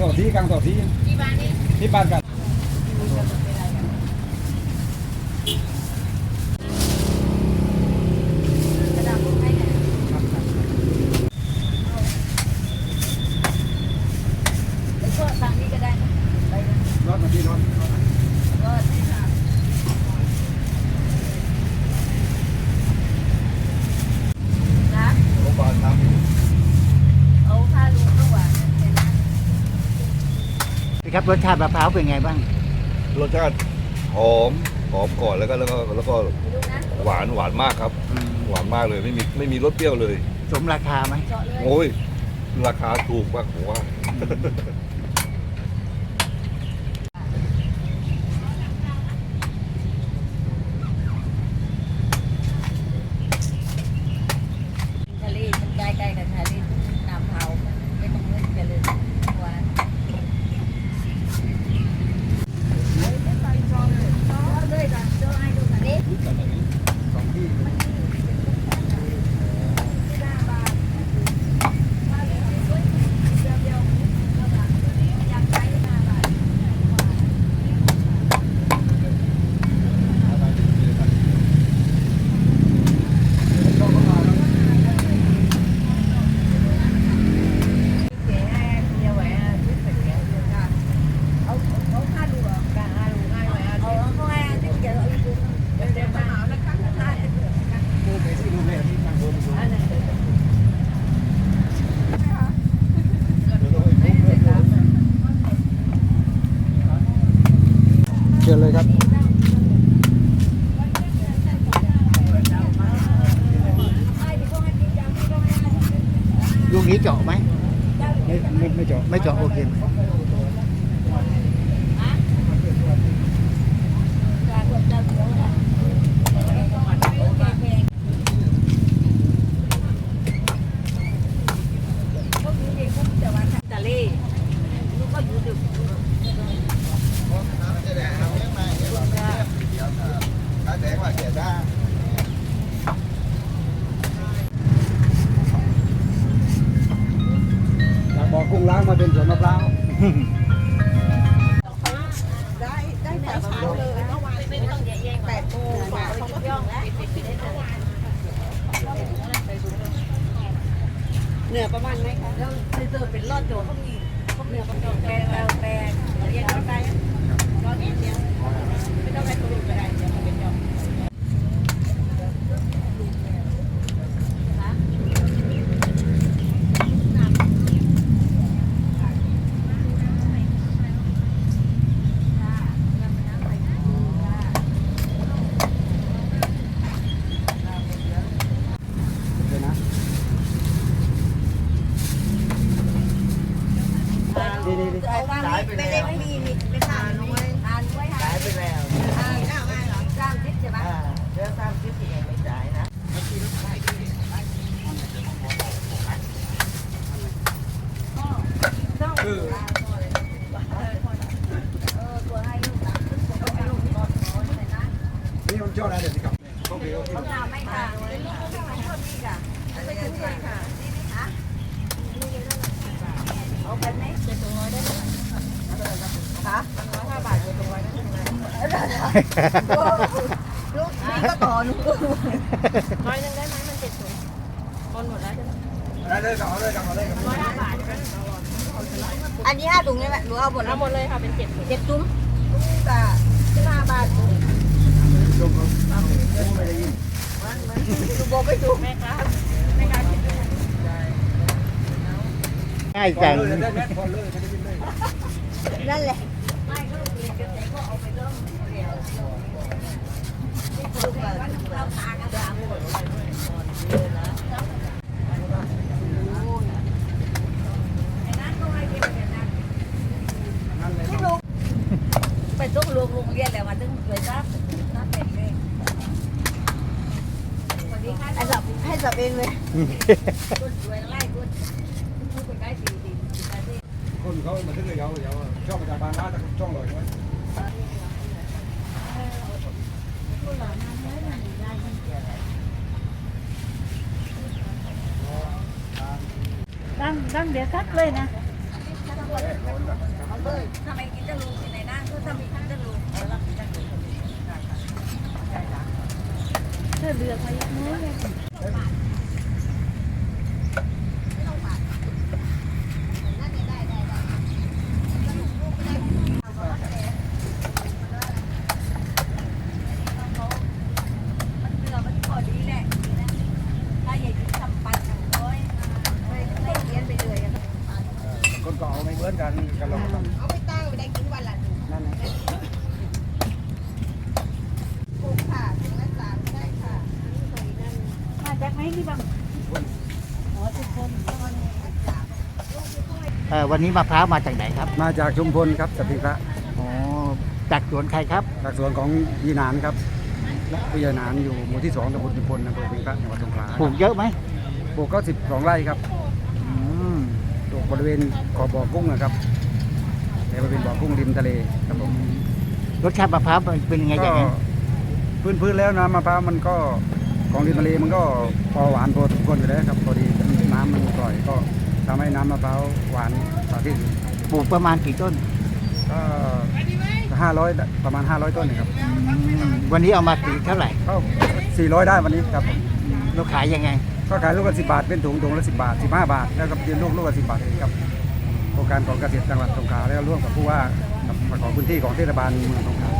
ต่อที่กลางต่อที่ที่บ้านนี่ที่บ้านกัน กระดาษผมให้เนี่ยไปช่วยทางนี้ก็ได้นะไปนะ รถมาที่รถ ก็ได้ค่ะนะ โรงพยาบาลครับ เอาค่าลุงก็หวานเลยนะ พี่ ครับรสชาติมะพร้าวเป็นไงบ้าง รสชาติหอมหอมก่อนแล้วก็แล้วก็แล้วก็ไปดูนะหวานหวานมากครับ อืมหวานมากเลยไม่มีไม่มีรสเปรี้ยวเลย สมราคาไหมเจาะเลยโอ้ยราคาถูกมากผมว่า ทะเลมันใกล้ๆกับทะเลน้ำเผาไม่ต้องเล่นกันเลยหวานเลยจ้ะเจอไอ้ดูกันดิ สองที่ ดูไปที่ดูแลที่ทางบนดูเชิญเลยครับลูกนี้เจาะไหมไม่ไม่ไม่เจาะไม่เจาะโอเคไหม กบ่อกุ้งล้างมาเป็นสวนมะพร้าว ได้ได้แต่เช้าเลยเมื่อวานไม่ต้องแย่งแปดโมงกว่าเขาก็ย่องแล้วเหนือประมาณไหมคะแล้วเจอเป็นรอดโจเขามีเขาเหนือประมาณแปดแปดแปดเรียนเข้าไปรอดนิดเดียวไม่ต้องไปตัวก็ได้เดี๋ยวมันเป็นยอม เดี๋ เอาว่าไม่ได้ไม่มีไม่ทานไว้ทานไว้ทานไปแล้วทานได้ไหรอจ้างคิดใช่ไหมเรื่องสร้างคลิปที่ยัง คือ เออตัวให้ลูกหลานตัวให้ลูกก่อนก่อนเลยนะ นี่มันเจ้าอะไรเดี๋ยวสิครับโอเคโอเค เขาทำไม่ทานเลยลูกเขาไม่ชอบนี่ค่ะไม่ถึงเลยค่ะนี่นี่ฮะเอาไปไหมเจ็ดตัวน้อยได้ไหมคะร้อยห้าบาทเจ็ดตัวน้อยได้ไหม ลูกนี่ก็ต่อหนูร้อยหนึ่งได้ไหมมันเจ็ดถุงบนหมดแล้วใช่ไหมได้เลยครับเอาเลยครับเอาเลยรับร้อยห้าบาทใช่ไหมอันนี้ห้าถุงใช่ไหมหรือเอาหมดแล้เอาวหมดเลยค่ะเป็นเจ็ดถุงเจ็ดถุงจ้ะสิบห้าบาทชมครับไม่ได้ยินดูโบไปดูแม่ค้าแม่ค้าคิดด้วยง่ายพอจัง ได้ไหมพอเลยไม่ได้ยินเลยนั่นแหละ ไอ้นั่นก็ให้เรียนกันนะ นั่นเลย ลูกไปต้องลงโรงเรียนแล้วมาถึงเลยครับน่าเป็นเลยให้สับให้สับเองเลยคุณสวยไล่คุณคุณไปได้ดีดีดี คนเขามาถึงเลยเขาเขาชอบประชาบาลร้านแต่ช่องลอยไว้ đang đang để khách lên nè. Hãy subscribe cho kênh Ghiền Mì Gõ Để không? bỏ lỡ những video hấp dẫn ก็เอาไม่เหมือนกันกันเราก็ต้องเอาไปตั้งไปได้กินวันละนั่นนะกุ้งค่ะถึงละสามก็ได้ค่ะมาจากไหนนี่บ้างอ๋อทุกคนเอ่อวันนี้มะพร้าวมาจากไหนครับ มาจากชุมพลครับสติพระอ๋อจากสวนใครครับ จากสวนของยีหนานครับและพี่ยานานอยู่หมู่ที่สองตำบลชุมพลอำเภอสิงห์พระจังหวัดสงขลาปลูกเยอะไหมปลูกก็สิบสองไร่ครับอืมปลูก บริเวณขอบบ่อกุ้งนะครับในบริเวณบ่อกุ้งริมทะเลครับผมรสชาติมะพร้าวเป็นยังไงอก็ย่างนั้นพื้นพื้นๆแล้วน้ำมะพร้าวมันก็ของริมทะเลมันก็พอหวานพอสมควรอยู่แล้วครับพอดีน้ำมันกร่อยก็ทำให้น้ำมะพร้าวหวานกว่าที่อื่นปลูกประมาณกี่ต้นก็ห้าร้อยประมาณ500ต้นนะครับอืมวันนี้เอามากี่เท่าไหร่ก็400ได้วันนี้ครับ เราขายยังไง ก็ขายลูกละ10บาทเป็นถุงถุงละ10บาท15บาท แล้วก็เป็นลูกลูกละ10บาทเองครับโครงการของเกษตรจังหวัดสงขลาแล้วร่วมกับผู้ว่ากับของพื้นที่ของเทศบาลเมืองสงขลา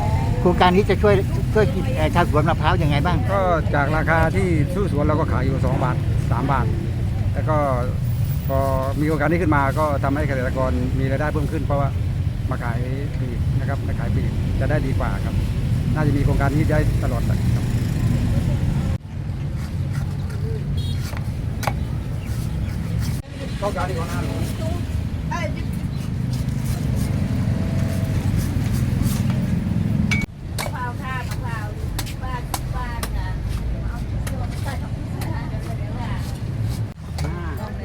โครงการนี้จะช่วยช่วยเอ่อชาวสวนมะพร้าวยังไงบ้าง ก็จากราคาที่สู้สวนเราก็ขายอยู่2บาท3บาท แล้วก็พอมีโครงการนี้ขึ้นมาก็ทำให้เกษตรกรมีรายได้เพิ่มขึ้น เพราะว่ามาขายปลีกนะครับมาขายปลีกจะได้ดีกว่าครับ น่าจะมีโครงการนี้ได้ตลอดครับ เข้าการดีกว่าหน้าหนู มะพร้าวค่ะมะพร้าวบ้านบ้านนะเอาตัวใส่ของเสื้อเดี๋ยวเดี๋ยวว่า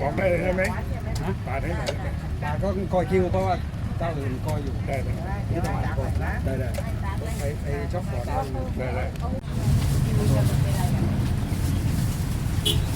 บอกได้เลยใช่ไหมปาดให้หน่อย แต่ก็คอยคิวเพราะว่าเจ้าอื่นคอยอยู่ ได้ได้ ที่ตลาดก่อนนะ ได้ได้ ไอ้ไอ้ช็อปก่อนนะ ได้ได้ เ